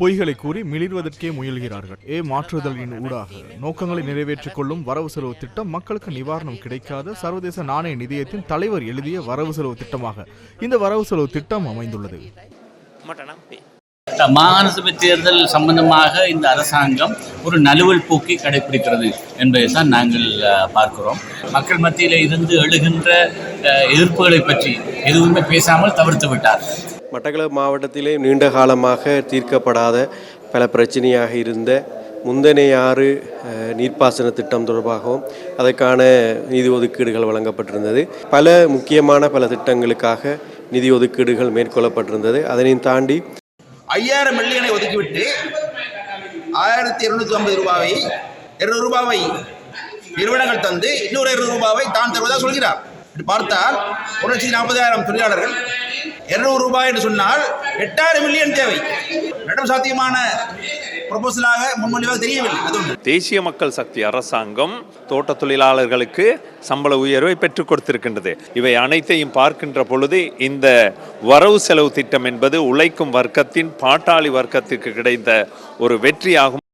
பொய்களை கூறி மிளிர்வதற்கே முயல்கிறார்கள். ஏ மாற்றுதலின் ஊடாக. நோக்கங்களை நிறைவேற்றிக் கொள்ளும் வரவு செலவு திட்டம் மக்களுக்கு நிவாரணம் கிடைக்காத சர்வதேச நாணய நிதியத்தின் தலைவர் எழுதிய வரவு செலவு திட்டமாக இந்த வரவு செலவு திட்டம் அமைந்துள்ளது. மாகாண சபை தேர்தல் சம்பந்தமாக இந்த அரசாங்கம் ஒரு நலுவல் போக்கை கடைபிடிக்கிறது என்பதை தான் நாங்கள் பார்க்கிறோம். மக்கள் மத்தியில் இருந்து எழுகின்ற எதிர்ப்புகளை பற்றி எதுவுமே பேசாமல் தவிர்த்து விட்டார். மட்டக்களப்பு மாவட்டத்திலே நீண்ட காலமாக தீர்க்கப்படாத பல பிரச்சனையாக இருந்த முந்தனையாறு நீர்ப்பாசன திட்டம் தொடர்பாகவும் அதற்கான நிதி ஒதுக்கீடுகள் வழங்கப்பட்டிருந்தது. பல முக்கியமான பல திட்டங்களுக்காக நிதி ஒதுக்கீடுகள் மேற்கொள்ளப்பட்டிருந்தது. அதனையும் தாண்டி ஐயாயிரம் மில்லியனை ஒதுக்கிவிட்டு ஆயிரத்தி இருநூத்தி ஐம்பது ரூபாவை இருநூறு ரூபாவை நிறுவனங்கள் தந்து இன்னொரு இருநூறு ரூபாவை தான் தருவதாக சொல்கிறார். பார்த்தால் ஒரு லட்சத்தி நாற்பதாயிரம் தொழிலாளர்கள் இருநூறு ரூபாய் என்று சொன்னால் எட்டாயிரம் மில்லியன் தேவை. நடம் சாத்தியமான ப்ரொபோசலாக முன்மொழிவாக தெரியவில்லை. அது ஒன்று தேசிய மக்கள் சக்தி அரசாங்கம் தோட்ட தொழிலாளர்களுக்கு சம்பள உயர்வை பெற்றுக் கொடுத்திருக்கின்றது. இவை அனைத்தையும் பார்க்கின்ற பொழுது இந்த வரவு செலவு திட்டம் என்பது உழைக்கும் வர்க்கத்தின் பாட்டாளி வர்க்கத்திற்கு கிடைத்த ஒரு வெற்றியாகும்.